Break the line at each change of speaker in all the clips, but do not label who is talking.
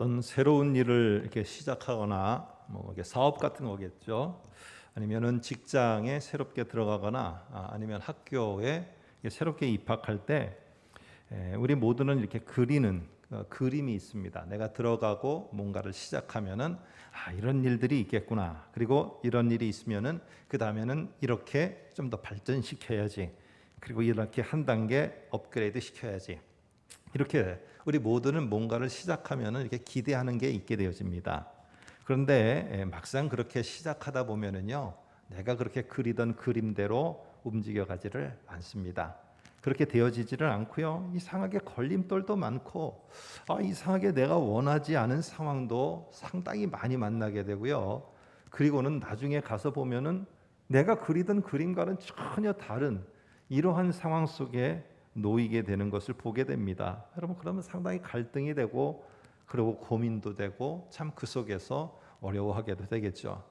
어떤 새로운 일을 이렇게 시작하거나 뭐 이게 사업 같은 거겠죠. 아니면은 직장에 새롭게 들어가거나 아, 아니면 학교에 새롭게 입학할 때 에, 우리 모두는 이렇게 그리는 어, 그림이 있습니다. 내가 들어가고 뭔가를 시작하면은 아 이런 일들이 있겠구나. 그리고 이런 일이 있으면은 그 다음에는 이렇게 좀 더 발전시켜야지. 그리고 이렇게 한 단계 업그레이드 시켜야지. 이렇게 우리 모두는 뭔가를 시작하면은 이렇게 기대하는 게 있게 되어집니다. 그런데 예, 막상 그렇게 시작하다 보면은요, 내가 그렇게 그리던 그림대로 움직여 가지를 않습니다. 그렇게 되어지지를 않고요. 이상하게 걸림돌도 많고, 아, 이상하게 내가 원하지 않은 상황도 상당히 많이 만나게 되고요. 그리고는 나중에 가서 보면은 내가 그리던 그림과는 전혀 다른 이러한 상황 속에 놓이게 되는 것을 보게 됩니다. 여러분 그러면 상당히 갈등이 되고 그리고 고민도 되고 참 그 속에서 어려워하게도 되겠죠.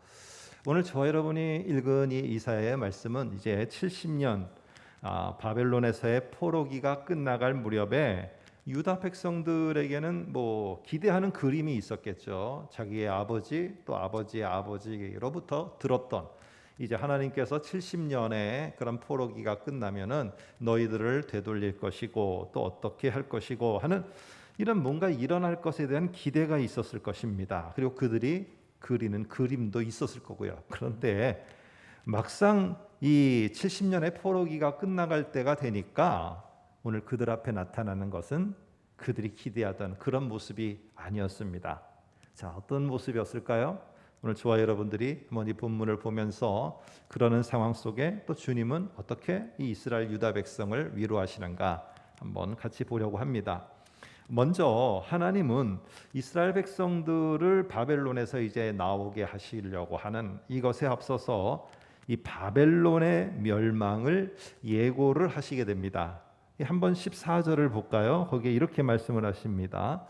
오늘 저 여러분이 읽은 이 이사야의 말씀은 이제 70년 아, 바벨론에서의 포로기가 끝나갈 무렵에 유다 백성들에게는 뭐 기대하는 그림이 있었겠죠. 자기의 아버지 또 아버지의 아버지로부터 들었던 이제 하나님께서 70년의 그런 포로기가 끝나면은 너희들을 되돌릴 것이고 또 어떻게 할 것이고 하는 이런 뭔가 일어날 것에 대한 기대가 있었을 것입니다. 그리고 그들이 그리는 그림도 있었을 거고요. 그런데 막상 이 70년의 포로기가 끝나갈 때가 되니까 오늘 그들 앞에 나타나는 것은 그들이 기대하던 그런 모습이 아니었습니다. 자, 어떤 모습이었을까요? 오늘 저와 여러분들이 한번 이 본문을 보면서 그러는 상황 속에 또 주님은 어떻게 이 이스라엘 유다 백성을 위로하시는가 한번 같이 보려고 합니다. 먼저 하나님은 이스라엘 백성들을 바벨론에서 이제 나오게 하시려고 하는 이것에 앞서서 이 바벨론의 멸망을 예고를 하시게 됩니다. 한번 14절을 볼까요? 거기에 이렇게 말씀을 하십니다.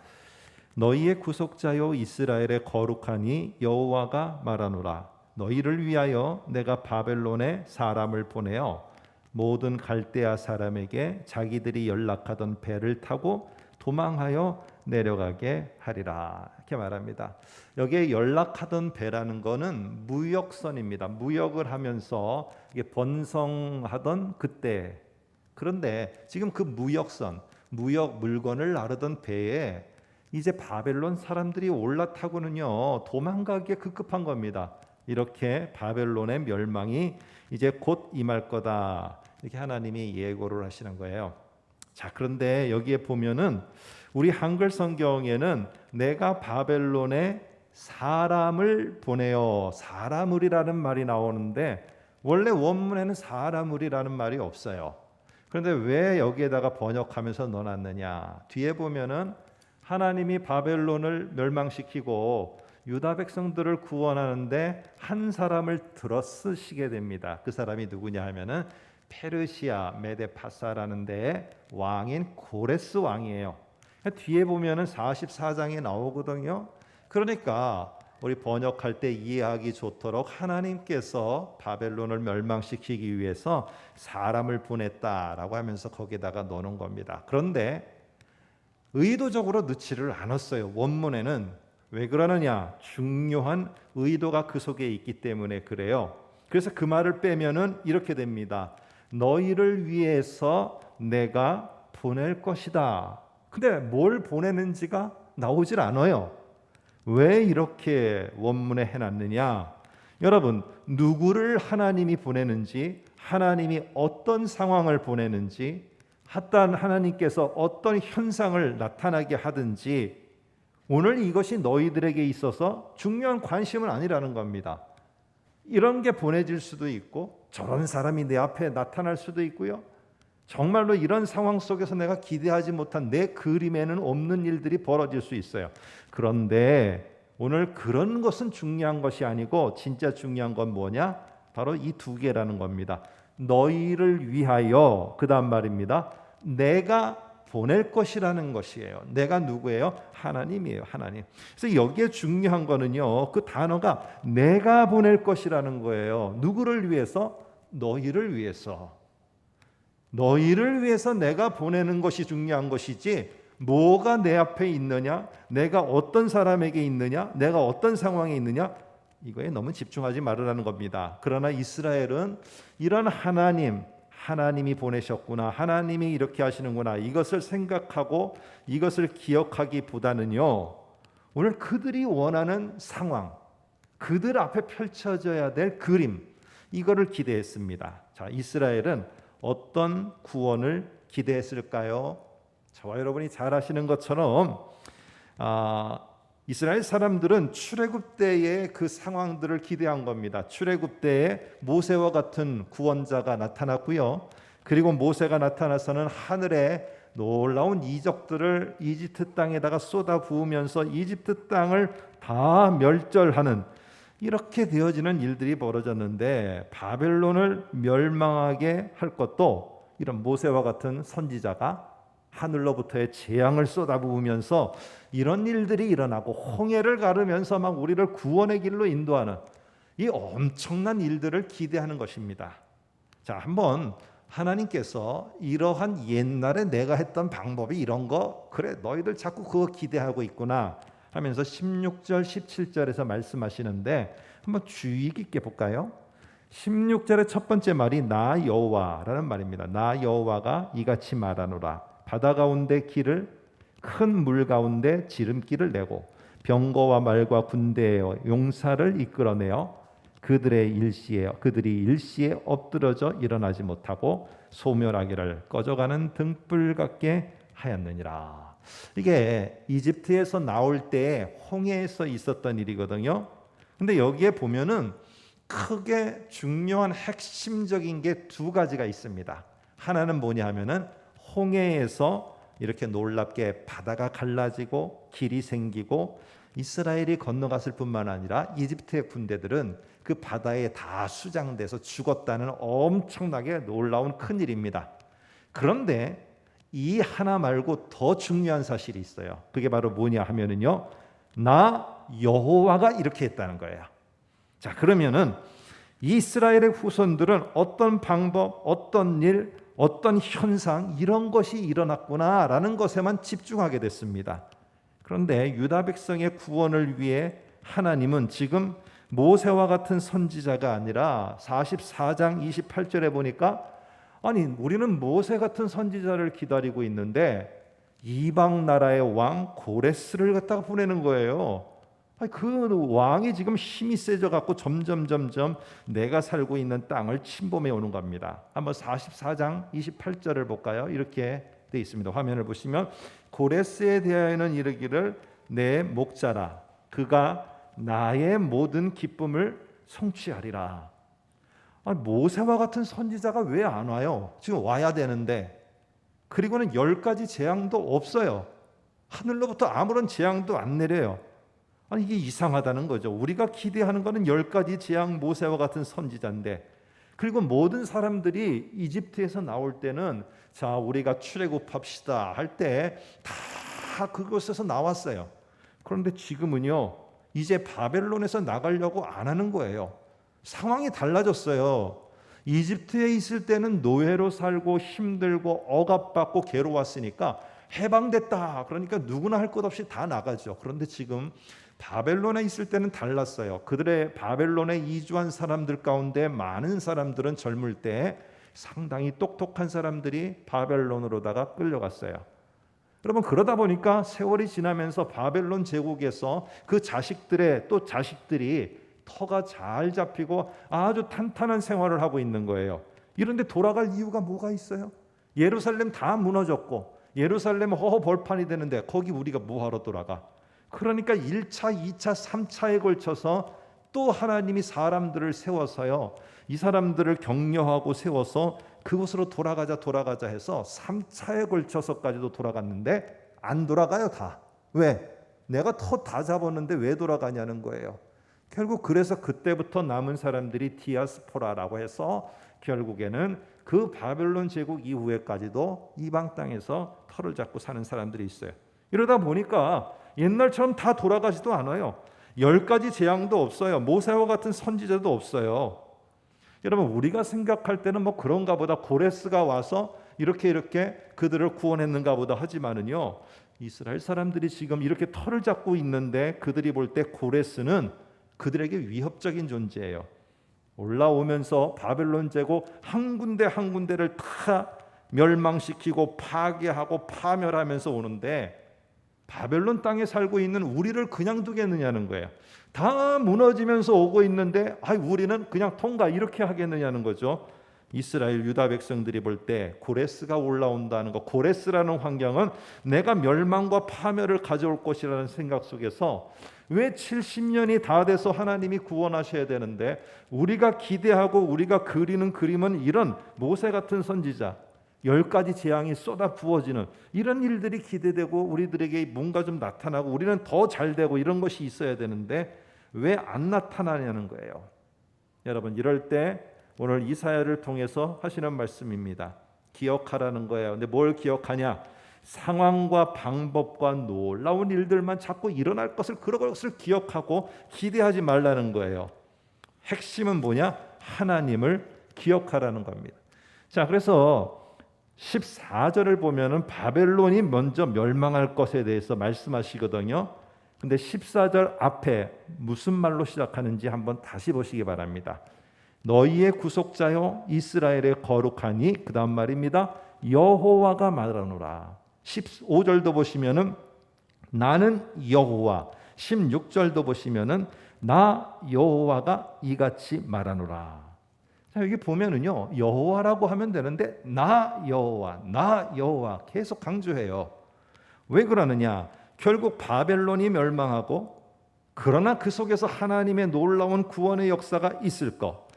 너희의 구속자요 이스라엘의 거룩하니 여호와가 말하노라 너희를 위하여 내가 바벨론에 사람을 보내어 모든 갈대아 사람에게 자기들이 연락하던 배를 타고 도망하여 내려가게 하리라 이렇게 말합니다. 여기에 연락하던 배라는 것은 무역선입니다. 무역을 하면서 번성하던 그때 그런데 지금 그 무역선 무역 물건을 나르던 배에 이제 바벨론 사람들이 올라타고는요 도망가기에 급급한 겁니다. 이렇게 바벨론의 멸망이 이제 곧 임할 거다. 이렇게 하나님이 예고를 하시는 거예요. 자, 그런데 여기에 보면은 우리 한글 성경에는 내가 바벨론에 사람을 보내어 사람을이라는 말이 나오는데 원래 원문에는 사람을이라는 말이 없어요. 그런데 왜 여기에다가 번역하면서 넣어놨느냐? 뒤에 보면은 하나님이 바벨론을 멸망시키고 유다 백성들을 구원하는데 한 사람을 들어 쓰시게 됩니다. 그 사람이 누구냐 하면은 페르시아 메데파사라는 데의 왕인 고레스 왕이에요. 뒤에 보면은 44장에 나오거든요. 그러니까 우리 번역할 때 이해하기 좋도록 하나님께서 바벨론을 멸망시키기 위해서 사람을 보냈다라고 하면서 거기다가 넣는 겁니다. 그런데 의도적으로 넣지를 않았어요. 원문에는 왜 그러느냐? 중요한 의도가 그 속에 있기 때문에 그래요. 그래서 그 말을 빼면은 이렇게 됩니다. 너희를 위해서 내가 보낼 것이다. 근데 뭘 보내는지가 나오질 않아요. 왜 이렇게 원문에 해놨느냐? 여러분, 누구를 하나님이 보내는지, 하나님이 어떤 상황을 보내는지, 하단 하나님께서 어떤 현상을 나타나게 하든지 오늘 이것이 너희들에게 있어서 중요한 관심은 아니라는 겁니다. 이런 게 보내질 수도 있고 저런 사람이 내 앞에 나타날 수도 있고요. 정말로 이런 상황 속에서 내가 기대하지 못한 내 그림에는 없는 일들이 벌어질 수 있어요. 그런데 오늘 그런 것은 중요한 것이 아니고 진짜 중요한 건 뭐냐? 바로 이 두 개라는 겁니다. 너희를 위하여 그 다음 말입니다. 내가 보낼 것이라는 것이에요. 내가 누구예요? 하나님이에요. 하나님. 그래서 여기에 중요한 거는요. 그 단어가 내가 보낼 것이라는 거예요. 누구를 위해서? 너희를 위해서. 너희를 위해서 내가 보내는 것이 중요한 것이지 뭐가 내 앞에 있느냐, 내가 어떤 사람에게 있느냐, 내가 어떤 상황에 있느냐, 이거에 너무 집중하지 말으라는 겁니다. 그러나 이스라엘은 이런 하나님, 하나님이 보내셨구나, 하나님이 이렇게 하시는구나, 이것을 생각하고 이것을 기억하기보다는요, 오늘 그들이 원하는 상황, 그들 앞에 펼쳐져야 될 그림, 이거를 기대했습니다. 자, 이스라엘은 어떤 구원을 기대했을까요? 저와 여러분이 잘 아시는 것처럼 아, 이스라엘 사람들은 출애굽 때의 그 상황들을 기대한 겁니다. 출애굽 때에 모세와 같은 구원자가 나타났고요. 그리고 모세가 나타나서는 하늘에 놀라운 이적들을 이집트 땅에다가 쏟아 부으면서 이집트 땅을 다 멸절하는 이렇게 되어지는 일들이 벌어졌는데 바벨론을 멸망하게 할 것도 이런 모세와 같은 선지자가 하늘로부터의 재앙을 쏟아부으면서 이런 일들이 일어나고 홍해를 가르면서 막 우리를 구원의 길로 인도하는 이 엄청난 일들을 기대하는 것입니다. 자, 한번 하나님께서 이러한 옛날에 내가 했던 방법이 이런 거 그래 너희들 자꾸 그거 기대하고 있구나 하면서 16절 17절에서 말씀하시는데 한번 주의 깊게 볼까요? 16절의 첫 번째 말이 나 여호와라는 말입니다. 나 여호와가 이같이 말하노라 바다 가운데 길을 큰 물 가운데 지름길을 내고 병거와 말과 군대의 용사를 이끌어내어 그들의 일시에 그들이 일시에 엎드러져 일어나지 못하고 소멸하기를 꺼져가는 등불 같게 하였느니라. 이게 이집트에서 나올 때 홍해에서 있었던 일이거든요. 근데 여기에 보면은 크게 중요한 핵심적인 게 두 가지가 있습니다. 하나는 뭐냐 하면은 홍해에서 이렇게 놀랍게 바다가 갈라지고 길이 생기고 이스라엘이 건너갔을 뿐만 아니라 이집트의 군대들은 그 바다에 다 수장돼서 죽었다는 엄청나게 놀라운 큰 일입니다. 그런데 이 하나 말고 더 중요한 사실이 있어요. 그게 바로 뭐냐 하면은요. 나 여호와가 이렇게 했다는 거예요. 자, 그러면은 이스라엘의 후손들은 어떤 방법, 어떤 일, 어떤 현상 이런 것이 일어났구나라는 것에만 집중하게 됐습니다. 그런데 유다 백성의 구원을 위해 하나님은 지금 모세와 같은 선지자가 아니라 44장 28절에 보니까 아니 우리는 모세 같은 선지자를 기다리고 있는데 이방 나라의 왕 고레스를 갖다가 보내는 거예요. 그 왕이 지금 힘이 세져 갖고 점점 점점 내가 살고 있는 땅을 침범해 오는 겁니다. 한번 44장 28절을 볼까요? 이렇게 돼 있습니다. 화면을 보시면 고레스에 대하여는 이르기를 내 목자라 그가 나의 모든 기쁨을 성취하리라. 아니, 모세와 같은 선지자가 왜 안 와요? 지금 와야 되는데 그리고는 열 가지 재앙도 없어요. 하늘로부터 아무런 재앙도 안 내려요. 아니 이게 이상하다는 거죠. 우리가 기대하는 것은 열 가지 재앙 모세와 같은 선지자인데 그리고 모든 사람들이 이집트에서 나올 때는 자 우리가 출애굽합시다 할 때 다 그곳에서 나왔어요. 그런데 지금은요 이제 바벨론에서 나가려고 안 하는 거예요. 상황이 달라졌어요. 이집트에 있을 때는 노예로 살고 힘들고 억압받고 괴로웠으니까 해방됐다. 그러니까 누구나 할 것 없이 다 나가죠. 그런데 지금 바벨론에 있을 때는 달랐어요. 그들의 바벨론에 이주한 사람들 가운데 많은 사람들은 젊을 때 상당히 똑똑한 사람들이 바벨론으로다가 끌려갔어요. 여러분 그러다 보니까 세월이 지나면서 바벨론 제국에서 그 자식들의 또 자식들이 터가 잘 잡히고 아주 탄탄한 생활을 하고 있는 거예요. 이런데 돌아갈 이유가 뭐가 있어요? 예루살렘 다 무너졌고 예루살렘 허허 벌판이 되는데 거기 우리가 뭐하러 돌아가? 그러니까 1차, 2차, 3차에 걸쳐서 또 하나님이 사람들을 세워서요. 이 사람들을 격려하고 세워서 그곳으로 돌아가자 돌아가자 해서 3차에 걸쳐서까지도 돌아갔는데 안 돌아가요 다. 왜? 내가 터 다 잡았는데 왜 돌아가냐는 거예요. 결국 그래서 그때부터 남은 사람들이 디아스포라라고 해서 결국에는 그 바벨론 제국 이후에까지도 이방 땅에서 터를 잡고 사는 사람들이 있어요. 이러다 보니까 옛날처럼 다 돌아가지도 않아요. 열 가지 재앙도 없어요. 모세와 같은 선지자도 없어요. 여러분 우리가 생각할 때는 뭐 그런가 보다 고레스가 와서 이렇게 이렇게 그들을 구원했는가 보다 하지만은요. 이스라엘 사람들이 지금 이렇게 털을 잡고 있는데 그들이 볼 때 고레스는 그들에게 위협적인 존재예요. 올라오면서 바벨론 제국 한 군데 한 군데를 다 멸망시키고 파괴하고 파멸하면서 오는데 바벨론 땅에 살고 있는 우리를 그냥 두겠느냐는 거예요. 다 무너지면서 오고 있는데 아 우리는 그냥 통과 이렇게 하겠느냐는 거죠. 이스라엘 유다 백성들이 볼 때 고레스가 올라온다는 것, 고레스라는 환경은 내가 멸망과 파멸을 가져올 것이라는 생각 속에서 왜 70년이 다 돼서 하나님이 구원하셔야 되는데 우리가 기대하고 우리가 그리는 그림은 이런 모세 같은 선지자 열 가지 재앙이 쏟아 부어지는 이런 일들이 기대되고 우리들에게 뭔가 좀 나타나고 우리는 더 잘 되고 이런 것이 있어야 되는데 왜 안 나타나냐는 거예요. 여러분 이럴 때 오늘 이사야를 통해서 하시는 말씀입니다. 기억하라는 거예요. 근데 뭘 기억하냐? 상황과 방법과 놀라운 일들만 자꾸 일어날 것을 그것을 기억하고 기대하지 말라는 거예요. 핵심은 뭐냐? 하나님을 기억하라는 겁니다. 자, 그래서 14절을 보면은 바벨론이 먼저 멸망할 것에 대해서 말씀하시거든요. 근데 14절 앞에 무슨 말로 시작하는지 한번 다시 보시기 바랍니다. 너희의 구속자여 이스라엘의 거룩하니 그 다음 말입니다. 여호와가 말하노라. 15절도 보시면은 나는 여호와 16절도 보시면은 나 여호와가 이같이 말하노라. 자, 여기 보면은요. 여호와라고 하면 되는데 나 여호와, 나 여호와 계속 강조해요. 왜 그러느냐? 결국 바벨론이 멸망하고 그러나 그 속에서 하나님의 놀라운 구원의 역사가 있을 것.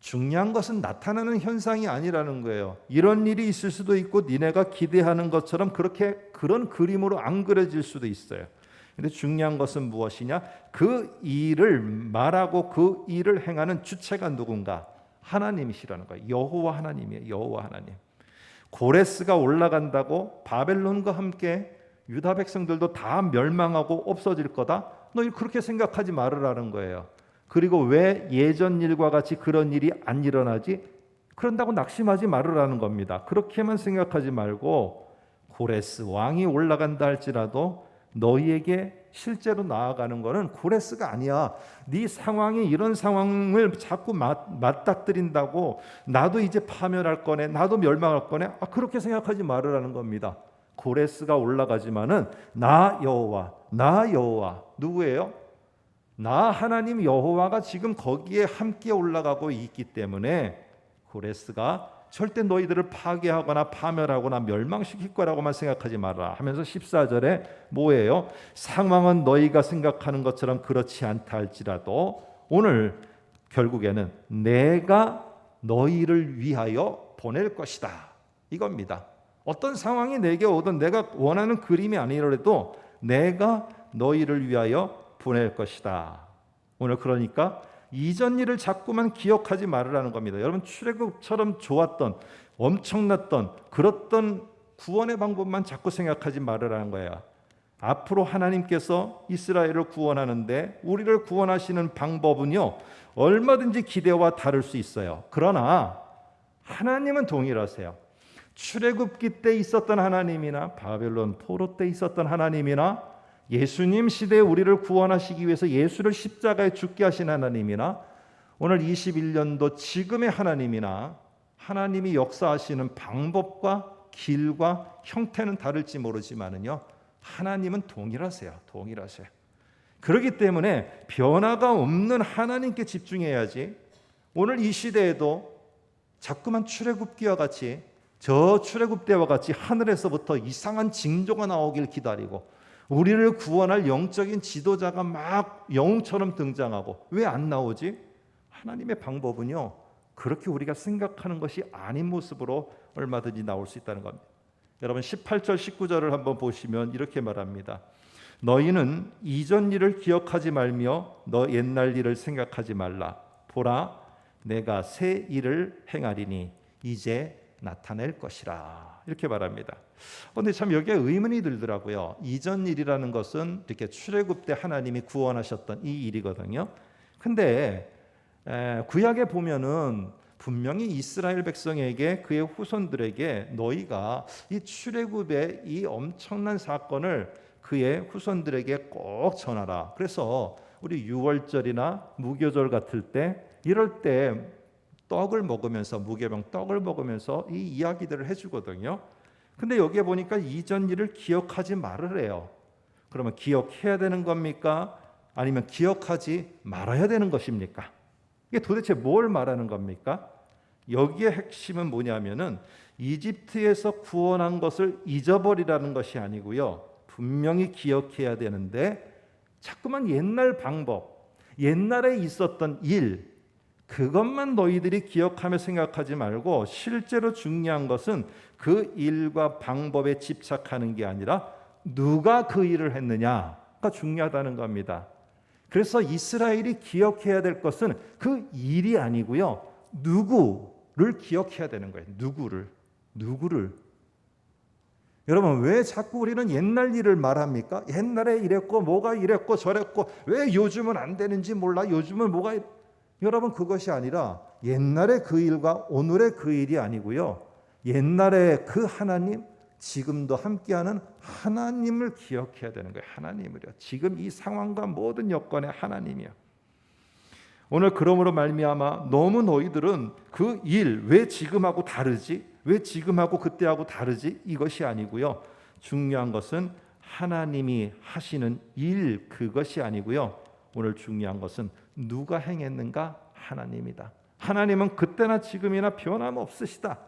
중요한 것은 나타나는 현상이 아니라는 거예요. 이런 일이 있을 수도 있고 니네가 기대하는 것처럼 그렇게 그런 그림으로 안 그려질 수도 있어요. 근데 중요한 것은 무엇이냐? 그 일을 말하고 그 일을 행하는 주체가 누군가? 하나님이시라는 거예요. 여호와 하나님이에요. 여호와 하나님. 고레스가 올라간다고 바벨론과 함께 유다 백성들도 다 멸망하고 없어질 거다. 너 그렇게 생각하지 말으라는 거예요. 그리고 왜 예전 일과 같이 그런 일이 안 일어나지? 그런다고 낙심하지 말으라는 겁니다. 그렇게만 생각하지 말고 고레스 왕이 올라간다 할지라도 너희에게 실제로 나아가는 것은 고레스가 아니야. 네 상황이 이런 상황을 자꾸 맞, 맞닥뜨린다고 나도 이제 파멸할 거네. 나도 멸망할 거네. 아, 그렇게 생각하지 말으라는 겁니다. 고레스가 올라가지만은 나 여호와, 나 여호와 누구예요? 나 하나님 여호와가 지금 거기에 함께 올라가고 있기 때문에 고레스가 절대 너희들을 파괴하거나 파멸하거나 멸망시킬 거라고만 생각하지 마라 하면서 14절에 뭐예요? 상황은 너희가 생각하는 것처럼 그렇지 않다 할지라도 오늘 결국에는 내가 너희를 위하여 보낼 것이다. 이겁니다. 어떤 상황이 내게 오든 내가 원하는 그림이 아니더라도 내가 너희를 위하여 보낼 것이다. 오늘 그러니까 이전 일을 자꾸만 기억하지 말으라는 겁니다. 여러분 출애굽처럼 좋았던 엄청났던 그렇던 구원의 방법만 자꾸 생각하지 말으라는 거야. 앞으로 하나님께서 이스라엘을 구원하는데 우리를 구원하시는 방법은요 얼마든지 기대와 다를 수 있어요. 그러나 하나님은 동일하세요. 출애굽기 때 있었던 하나님이나 바벨론 포로 때 있었던 하나님이나 예수님 시대에 우리를 구원하시기 위해서 예수를 십자가에 죽게 하신 하나님이나 오늘 21년도 지금의 하나님이나 하나님이 역사하시는 방법과 길과 형태는 다를지 모르지만은요. 하나님은 동일하세요. 동일하세요. 그렇기 때문에 변화가 없는 하나님께 집중해야지. 오늘 이 시대에도 자꾸만 출애굽기와 같이 저 출애굽 때와 같이 하늘에서부터 이상한 징조가 나오길 기다리고 우리를 구원할 영적인 지도자가 막 영웅처럼 등장하고 왜 안 나오지? 하나님의 방법은요. 그렇게 우리가 생각하는 것이 아닌 모습으로 얼마든지 나올 수 있다는 겁니다. 여러분 18절 19절을 한번 보시면 이렇게 말합니다. 너희는 이전 일을 기억하지 말며 너 옛날 일을 생각하지 말라. 보라 내가 새 일을 행하리니 이제 나타낼 것이라. 이렇게 말합니다. 그런데 참 여기에 의문이 들더라고요. 이전 일이라는 것은 이렇게 출애굽 때 하나님이 구원하셨던 이 일이거든요. 근데 구약에 보면은 분명히 이스라엘 백성에게 그의 후손들에게 너희가 이 출애굽의 이 엄청난 사건을 그의 후손들에게 꼭 전하라. 그래서 우리 유월절이나 무교절 같을 때 이럴 때 떡을 먹으면서 무교병 떡을 먹으면서 이 이야기들을 해주거든요. 근데 여기에 보니까 이전 일을 기억하지 말으래요. 그러면 기억해야 되는 겁니까? 아니면 기억하지 말아야 되는 것입니까? 이게 도대체 뭘 말하는 겁니까? 여기에 핵심은 뭐냐면은 이집트에서 구원한 것을 잊어버리라는 것이 아니고요. 분명히 기억해야 되는데 자꾸만 옛날 방법, 옛날에 있었던 일 그것만 너희들이 기억하며 생각하지 말고 실제로 중요한 것은 그 일과 방법에 집착하는 게 아니라 누가 그 일을 했느냐가 중요하다는 겁니다. 그래서 이스라엘이 기억해야 될 것은 그 일이 아니고요. 누구를 기억해야 되는 거예요. 누구를. 누구를. 여러분 왜 자꾸 우리는 옛날 일을 말합니까? 옛날에 이랬고 뭐가 이랬고 저랬고 왜 요즘은 안 되는지 몰라. 요즘은 뭐가. 여러분 그것이 아니라 옛날의 그 일과 오늘의 그 일이 아니고요. 옛날에 그 하나님 지금도 함께하는 하나님을 기억해야 되는 거예요. 하나님을요. 지금 이 상황과 모든 여건의 하나님이요. 오늘 그러므로 말미암아 너무 너희들은 그 일 왜 지금하고 다르지? 왜 지금하고 그때하고 다르지? 이것이 아니고요. 중요한 것은 하나님이 하시는 일 그것이 아니고요. 오늘 중요한 것은 누가 행했는가? 하나님이다. 하나님은 그때나 지금이나 변함없으시다.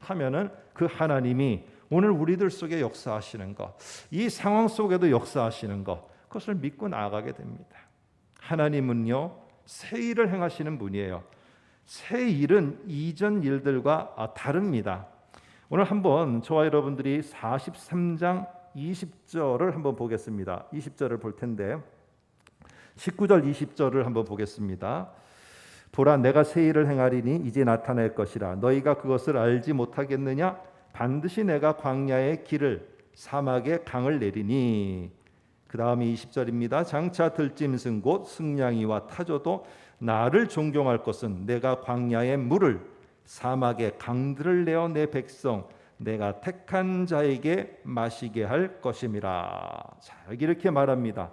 하면은 그 하나님이 오늘 우리들 속에 역사하시는 것, 이 상황 속에도 역사하시는 것, 그것을 믿고 나아가게 됩니다. 하나님은요, 새 일을 행하시는 분이에요. 새 일은 이전 일들과 다릅니다. 오늘 한번 저와 여러분들이 43장 20절을 한번 보겠습니다. 20절을 볼 텐데 19절 20절을 한번 보겠습니다. 보라 내가 새 일을 행하리니 이제 나타날 것이라 너희가 그것을 알지 못하겠느냐 반드시 내가 광야의 길을 사막의 강을 내리니 그 다음이 20절입니다. 장차 들짐승 곧 승냥이와 타조도 나를 존경할 것은 내가 광야의 물을 사막의 강들을 내어 내 백성 내가 택한 자에게 마시게 할 것임이라. 자, 이렇게 말합니다.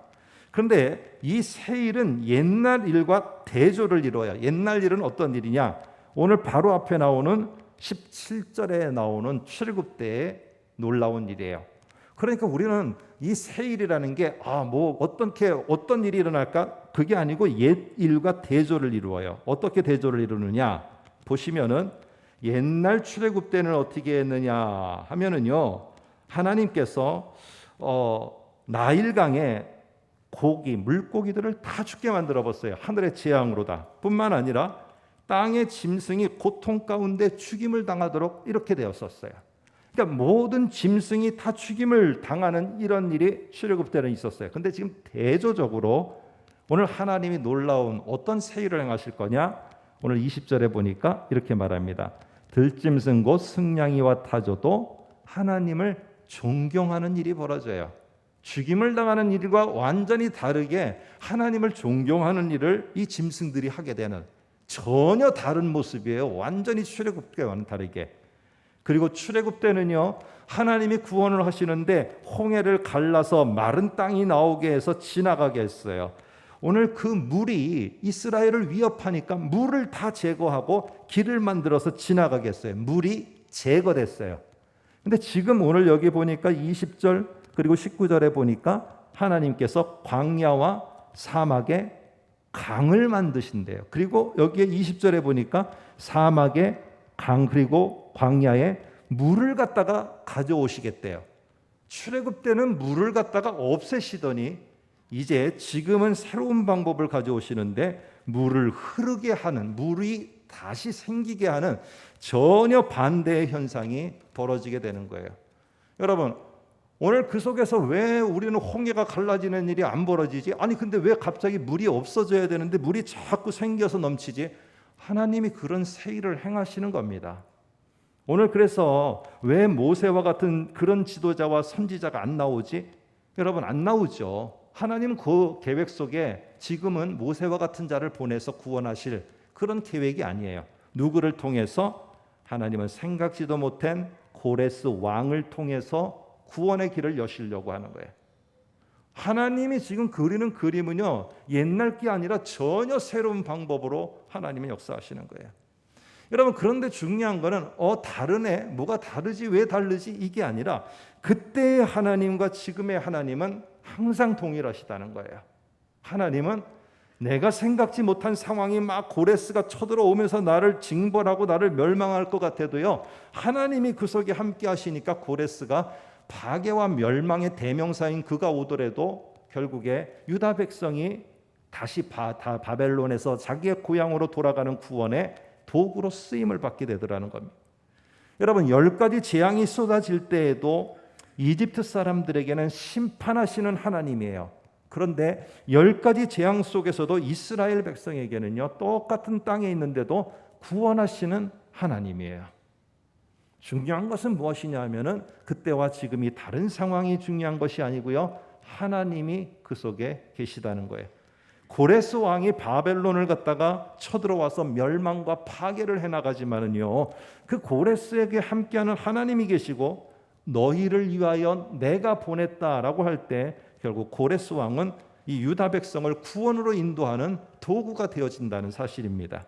그런데 이새 일은 옛날 일과 대조를 이루어야 옛날 일은 어떤 일이냐? 오늘 바로 앞에 나오는 17절에 나오는 출굽 때의 놀라운 일이에요. 그러니까 우리는 이새 일이라는 게 아 뭐 어떻게 어떤 일이 일어날까 그게 아니고 옛 일과 대조를 이루어요. 어떻게 대조를 이루느냐 보시면은 옛날 출애굽 때는 어떻게 했느냐 하면은요 하나님께서 어 나일강에 고기 물고기들을 다 죽게 만들어 봤어요. 하늘의 재앙으로다. 뿐만 아니라 땅의 짐승이 고통 가운데 죽임을 당하도록 이렇게 되었었어요. 그러니까 모든 짐승이 다 죽임을 당하는 이런 일이 출애굽 때는 있었어요. 근데 지금 대조적으로 오늘 하나님이 놀라운 어떤 새 일을 행하실 거냐? 오늘 20절에 보니까 이렇게 말합니다. 들짐승 곧 승냥이와 타조도 하나님을 존경하는 일이 벌어져요. 죽임을 당하는 일과 완전히 다르게 하나님을 존경하는 일을 이 짐승들이 하게 되는 전혀 다른 모습이에요. 완전히 출애굽 때와는 다르게. 그리고 출애굽 때는요. 하나님이 구원을 하시는데 홍해를 갈라서 마른 땅이 나오게 해서 지나가게 했어요. 오늘 그 물이 이스라엘을 위협하니까 물을 다 제거하고 길을 만들어서 지나가게 했어요. 물이 제거됐어요. 근데 지금 오늘 여기 보니까 20절 그리고 19절에 보니까 하나님께서 광야와 사막에 강을 만드신대요. 그리고 여기에 20절에 보니까 사막에 강 그리고 광야에 물을 갖다가 가져오시겠대요. 출애굽 때는 물을 갖다가 없애시더니 이제 지금은 새로운 방법을 가져오시는데 물을 흐르게 하는 물이 다시 생기게 하는 전혀 반대의 현상이 벌어지게 되는 거예요. 여러분 오늘 그 속에서 왜 우리는 홍해가 갈라지는 일이 안 벌어지지? 아니 근데 왜 갑자기 물이 없어져야 되는데 물이 자꾸 생겨서 넘치지? 하나님이 그런 새 일을 행하시는 겁니다. 오늘 그래서 왜 모세와 같은 그런 지도자와 선지자가 안 나오지? 여러분 안 나오죠. 하나님 그 계획 속에 지금은 모세와 같은 자를 보내서 구원하실 그런 계획이 아니에요. 누구를 통해서 하나님은 생각지도 못한 고레스 왕을 통해서 구원의 길을 여시려고 하는 거예요. 하나님이 지금 그리는 그림은요 옛날 게 아니라 전혀 새로운 방법으로 하나님이 역사하시는 거예요. 여러분 그런데 중요한 거는 어 다르네 뭐가 다르지 왜 다르지 이게 아니라 그때의 하나님과 지금의 하나님은 항상 동일하시다는 거예요. 하나님은 내가 생각지 못한 상황이 막 고레스가 쳐들어오면서 나를 징벌하고 나를 멸망할 것 같아도요. 하나님이 그 속에 함께 하시니까 고레스가 파괴와 멸망의 대명사인 그가 오더라도 결국에 유다 백성이 다시 바, 다 바벨론에서 자기의 고향으로 돌아가는 구원의 도구로 쓰임을 받게 되더라는 겁니다. 여러분 열 가지 재앙이 쏟아질 때에도 이집트 사람들에게는 심판하시는 하나님이에요. 그런데 열 가지 재앙 속에서도 이스라엘 백성에게는요 똑같은 땅에 있는데도 구원하시는 하나님이에요. 중요한 것은 무엇이냐면은 그때와 지금이 다른 상황이 중요한 것이 아니고요 하나님이 그 속에 계시다는 거예요. 고레스 왕이 바벨론을 갖다가 쳐들어와서 멸망과 파괴를 해 나가지만은요 그 고레스에게 함께하는 하나님이 계시고 너희를 위하여 내가 보냈다라고 할 때 결국 고레스 왕은 이 유다 백성을 구원으로 인도하는 도구가 되어진다는 사실입니다.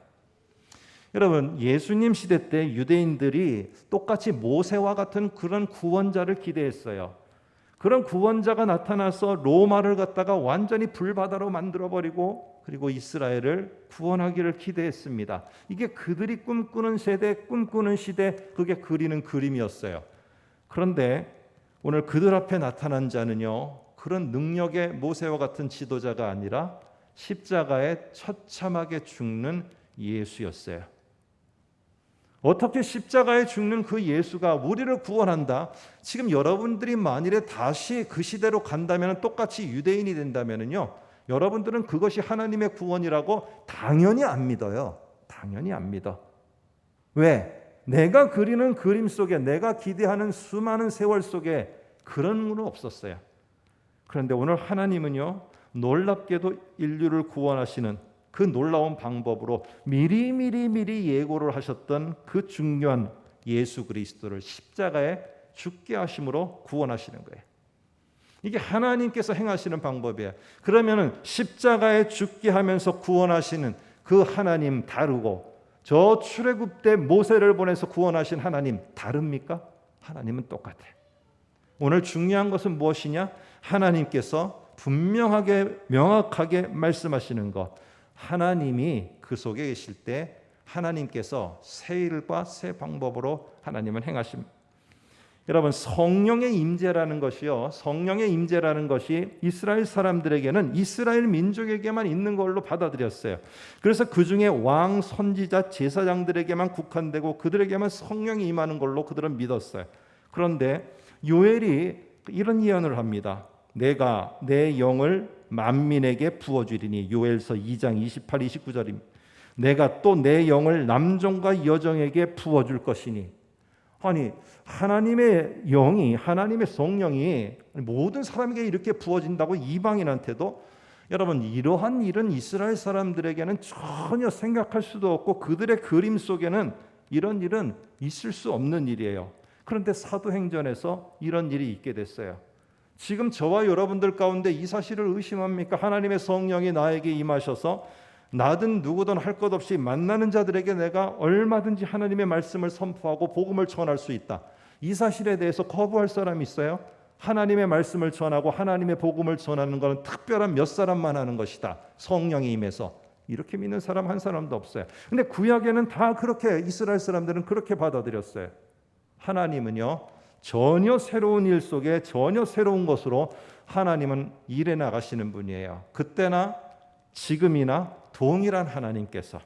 여러분 예수님 시대 때 유대인들이 똑같이 모세와 같은 그런 구원자를 기대했어요. 그런 구원자가 나타나서 로마를 갖다가 완전히 불바다로 만들어 버리고 그리고 이스라엘을 구원하기를 기대했습니다. 이게 그들이 꿈꾸는 세대, 꿈꾸는 시대, 그게 그리는 그림이었어요. 그런데 오늘 그들 앞에 나타난 자는요, 그런 능력의 모세와 같은 지도자가 아니라 십자가에 처참하게 죽는 예수였어요. 어떻게 십자가에 죽는 그 예수가 우리를 구원한다? 지금 여러분들이 만일에 다시 그 시대로 간다면 똑같이 유대인이 된다면요. 여러분들은 그것이 하나님의 구원이라고 당연히 안 믿어요. 당연히 안 믿어. 왜? 내가 그리는 그림 속에 내가 기대하는 수많은 세월 속에 그런 분은 없었어요. 그런데 오늘 하나님은요. 놀랍게도 인류를 구원하시는 그 놀라운 방법으로 미리 미리 미리 예고를 하셨던 그 중요한 예수 그리스도를 십자가에 죽게 하심으로 구원하시는 거예요. 이게 하나님께서 행하시는 방법이에요. 그러면은 십자가에 죽게 하면서 구원하시는 그 하나님 다르고 저 출애굽 때 모세를 보내서 구원하신 하나님 다릅니까? 하나님은 똑같아요. 오늘 중요한 것은 무엇이냐? 하나님께서 분명하게 명확하게 말씀하시는 것. 하나님이 그 속에 계실 때 하나님께서 새 일과 새 방법으로 하나님은 행하십니다. 여러분 성령의 임재라는 것이요. 성령의 임재라는 것이 이스라엘 사람들에게는 이스라엘 민족에게만 있는 걸로 받아들였어요. 그래서 그 중에 왕, 선지자, 제사장들에게만 국한되고 그들에게만 성령이 임하는 걸로 그들은 믿었어요. 그런데 요엘이 이런 예언을 합니다. 내가 내 영을 만민에게 부어주리니 요엘서 2장 28, 29절입니다. 내가 또 내 영을 남종과 여종에게 부어줄 것이니 아니 하나님의 영이 하나님의 성령이 모든 사람에게 이렇게 부어진다고 이방인한테도 여러분 이러한 일은 이스라엘 사람들에게는 전혀 생각할 수도 없고 그들의 그림 속에는 이런 일은 있을 수 없는 일이에요. 그런데 사도행전에서 이런 일이 있게 됐어요. 지금 저와 여러분들 가운데 이 사실을 의심합니까? 하나님의 성령이 나에게 임하셔서 나든 누구든 할 것 없이 만나는 자들에게 내가 얼마든지 하나님의 말씀을 선포하고 복음을 전할 수 있다. 이 사실에 대해서 거부할 사람이 있어요? 하나님의 말씀을 전하고 하나님의 복음을 전하는 것은 특별한 몇 사람만 하는 것이다. 성령이 임해서 이렇게 믿는 사람 한 사람도 없어요. 근데 구약에는 다 그렇게 이스라엘 사람들은 그렇게 받아들였어요. 하나님은요 전혀 새로운 일 속에 전혀 새로운 것으로 하나님은 일해 나가시는 분이에요. 그때나 지금이나 동일한 하나님께서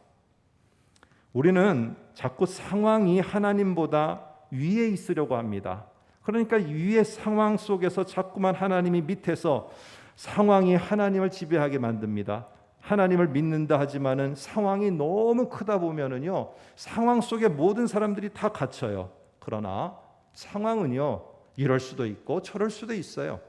우리는 자꾸 상황이 하나님보다 위에 있으려고 합니다. 그러니까 위의 상황 속에서 자꾸만 하나님이 밑에서 상황이 하나님을 지배하게 만듭니다. 하나님을 믿는다 하지만은 상황이 너무 크다 보면은요 상황 속에 모든 사람들이 다 갇혀요. 그러나 상황은요 이럴 수도 있고 저럴 수도 있어요.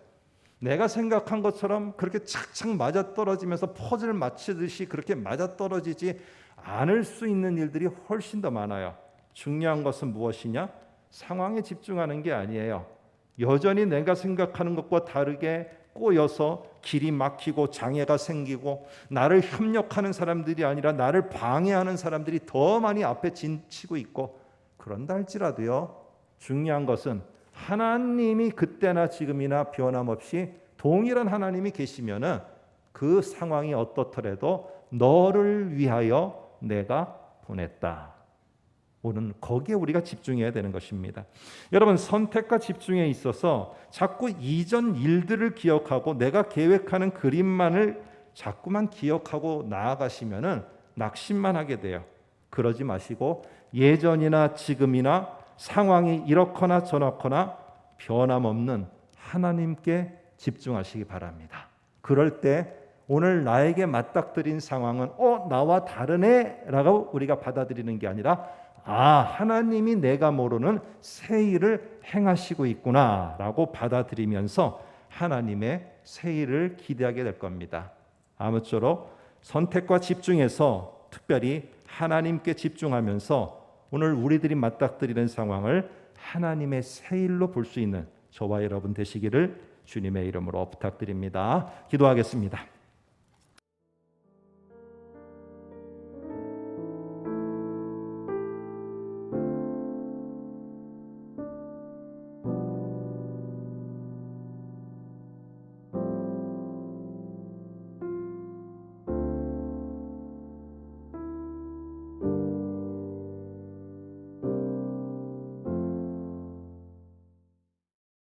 내가 생각한 것처럼 그렇게 착착 맞아 떨어지면서 퍼즐 맞추듯이 그렇게 맞아 떨어지지 않을 수 있는 일들이 훨씬 더 많아요. 중요한 것은 무엇이냐? 상황에 집중하는 게 아니에요. 여전히 내가 생각하는 것과 다르게 꼬여서 길이 막히고 장애가 생기고 나를 협력하는 사람들이 아니라 나를 방해하는 사람들이 더 많이 앞에 진치고 있고 그런다 할지라도요. 중요한 것은 하나님이 그때나 지금이나 변함없이 동일한 하나님이 계시면은 그 상황이 어떻더라도 너를 위하여 내가 보냈다. 오는 거기에 우리가 집중해야 되는 것입니다. 여러분 선택과 집중에 있어서 자꾸 이전 일들을 기억하고 내가 계획하는 그림만을 자꾸만 기억하고 나아가시면은 낙심만 하게 돼요. 그러지 마시고 예전이나 지금이나 상황이 이렇거나 저렇거나 변함없는 하나님께 집중하시기 바랍니다. 그럴 때 오늘 나에게 맞닥뜨린 상황은 어 나와 다르네라고 우리가 받아들이는 게 아니라 아 하나님이 내가 모르는 새 일을 행하시고 있구나라고 받아들이면서 하나님의 새 일을 기대하게 될 겁니다. 아무쪼록 선택과 집중해서 특별히 하나님께 집중하면서 오늘 우리들이 맞닥뜨리는 상황을 하나님의 새 일로 볼 수 있는 저와 여러분 되시기를 주님의 이름으로 부탁드립니다. 기도하겠습니다.